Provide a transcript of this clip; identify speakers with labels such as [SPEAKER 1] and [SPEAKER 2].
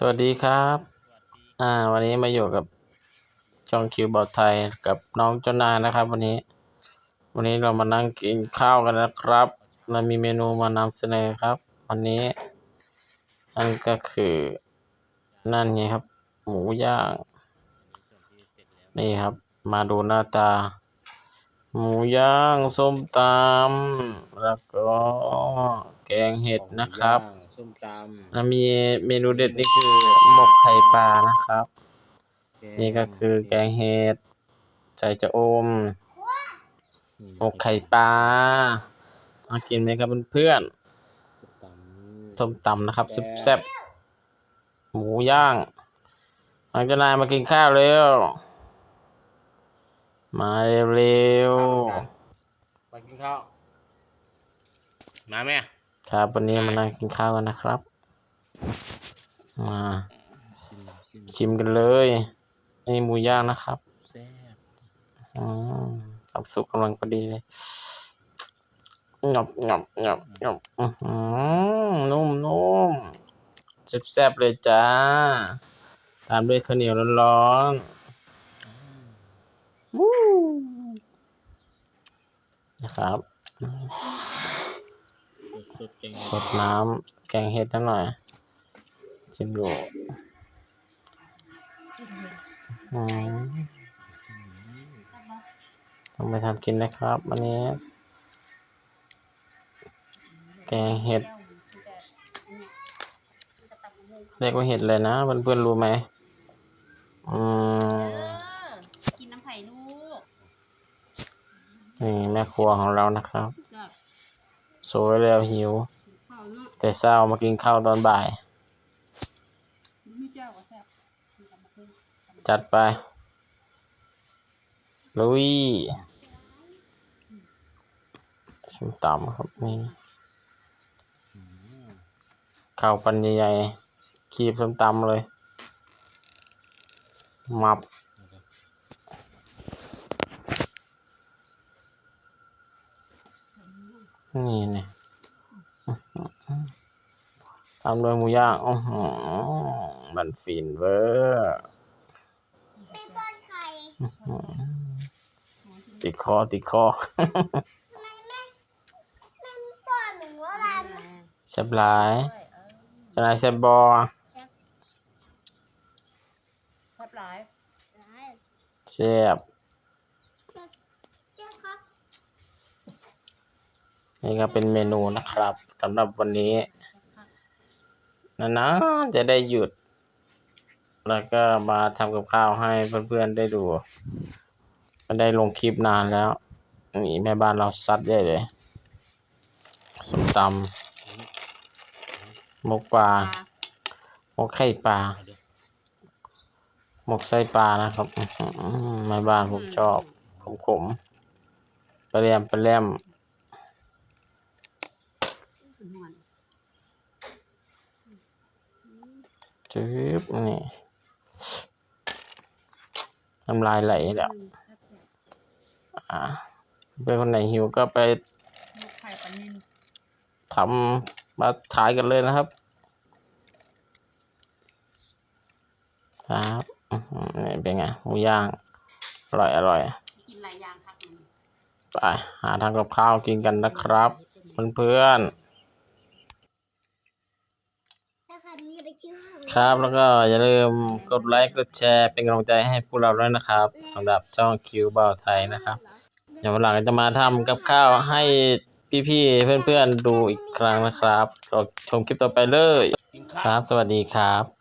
[SPEAKER 1] สวัสดีครับ อ่า วันนี้มาอยู่กับจองคิวบอดไทยกับน้องเจ้านายนะครับ วันนี้ วันนี้เรามานั่งกินข้าวกันนะครับเรามีเมนูมานำเสนอครับ วันนี้นั่นก็คือนั่นไงครับ หมูย่าง นี่ครับ มาดูหน้าตา หมูย่างส้มตำแล้วก็แกงเห็ดนะครับ
[SPEAKER 2] ส้มต
[SPEAKER 1] แล้วมีเมนูเด็ดนี่คือหมกไข่ปลานะครับำนี่ก็คือแกงเห็ดใส่จะอมหมกไข่ปลามากินไหมครับเพื่อน
[SPEAKER 2] ส้มต
[SPEAKER 1] ๆส้มตำนะครับแซ่บๆหมูย่างหลังจากนายมากินข้าวเร็ว มาเร็วำ
[SPEAKER 2] มากินข้าว มาไหม
[SPEAKER 1] ๆ ครับวันนี้มานั่งกินข้าวกันนะครับ มา
[SPEAKER 2] ชิมชิม
[SPEAKER 1] ชิมกันเลยนี่หมูย่างนะครับ
[SPEAKER 2] แซ่บ
[SPEAKER 1] อืมความสุขกำลังพอดีเลยงับงับงับงับอือหือนุ่มนุ่มแซ่บๆเลยจ้า ตามด้วยข้าวเหนียวร้อนๆวู้นะครับ
[SPEAKER 2] สดๆแกง
[SPEAKER 1] สดน้ำแกงเห็ดนิดหน่อยชิมดูอืมต้องไปทำกินนะครับ วันนี้ แกงเห็ดเรียกว่าเห็ดเลยนะเพื่อนๆรู้ไหมอืม
[SPEAKER 3] เออกินน้ำไผ่ลูก
[SPEAKER 1] นี่แม่ครัวของเรานะครับ
[SPEAKER 3] แบบ
[SPEAKER 1] สวยแล้วหิว
[SPEAKER 3] ข้าวเนาะ
[SPEAKER 1] แต่เช้ามากินข้าวตอนบ่าย
[SPEAKER 3] ไม่เจ้าก็แซ่บมีกำลังขึ้น
[SPEAKER 1] จัดไป ลุยชิมตำครับนี่ข้าวปันใหญ่ๆคีบส้มตำเลย มับ นี่เนี่ยตามด้วยหมูย่างอ๋อหือมันฟินเวอร์ติดคอติดคอแซ่บหลายจะนายแซ่บบอ
[SPEAKER 3] แซ่บหลาย
[SPEAKER 1] แซ่บ นี่ก็เป็นเมนูนะครับสำหรับวันนี้นานๆจะได้หยุด แล้วก็มาทำกับข้าวให้เพื่อนๆได้ดูไม่ได้ลงคลิปนานแล้ว นี่แม่บ้านเราซัดใหญ่เลยสมตำหมกปลาหมกไข่ปลาหมกไส้ปลานะครับแม่บ้านผมชอบขมขมๆปลาแรมปลาแรม
[SPEAKER 3] หวาน
[SPEAKER 1] จืบนี่น้ำลายไหลแล้ว
[SPEAKER 3] อืมแซ่บแซ่บ
[SPEAKER 1] อ่าเป็นคนไหนหิวก็ไป
[SPEAKER 3] ลูกไข่ปลานิ่ม
[SPEAKER 1] ทำมาขายกันเลยนะครับ ครับอื้อหือนี่เป็นไงหมูย่าง อร่อยอร่อย
[SPEAKER 3] กินหลายอย่างครับอืม
[SPEAKER 1] ไปหาทางกับข้าวกินกันนะครับ เพื่อนๆ ครับ แล้วก็อย่าลืมกดไลค์กดแชร์เป็นกำลังใจให้พวกเราด้วยนะครับสำหรับช่องคิวบ่าวไทยนะครับเดี๋ยววันหลังจะมาทำกับข้าวให้พี่ๆเพื่อนๆดูอีกครั้งนะครับรอชมคลิปต่อไปเลยครับ สวัสดีครับ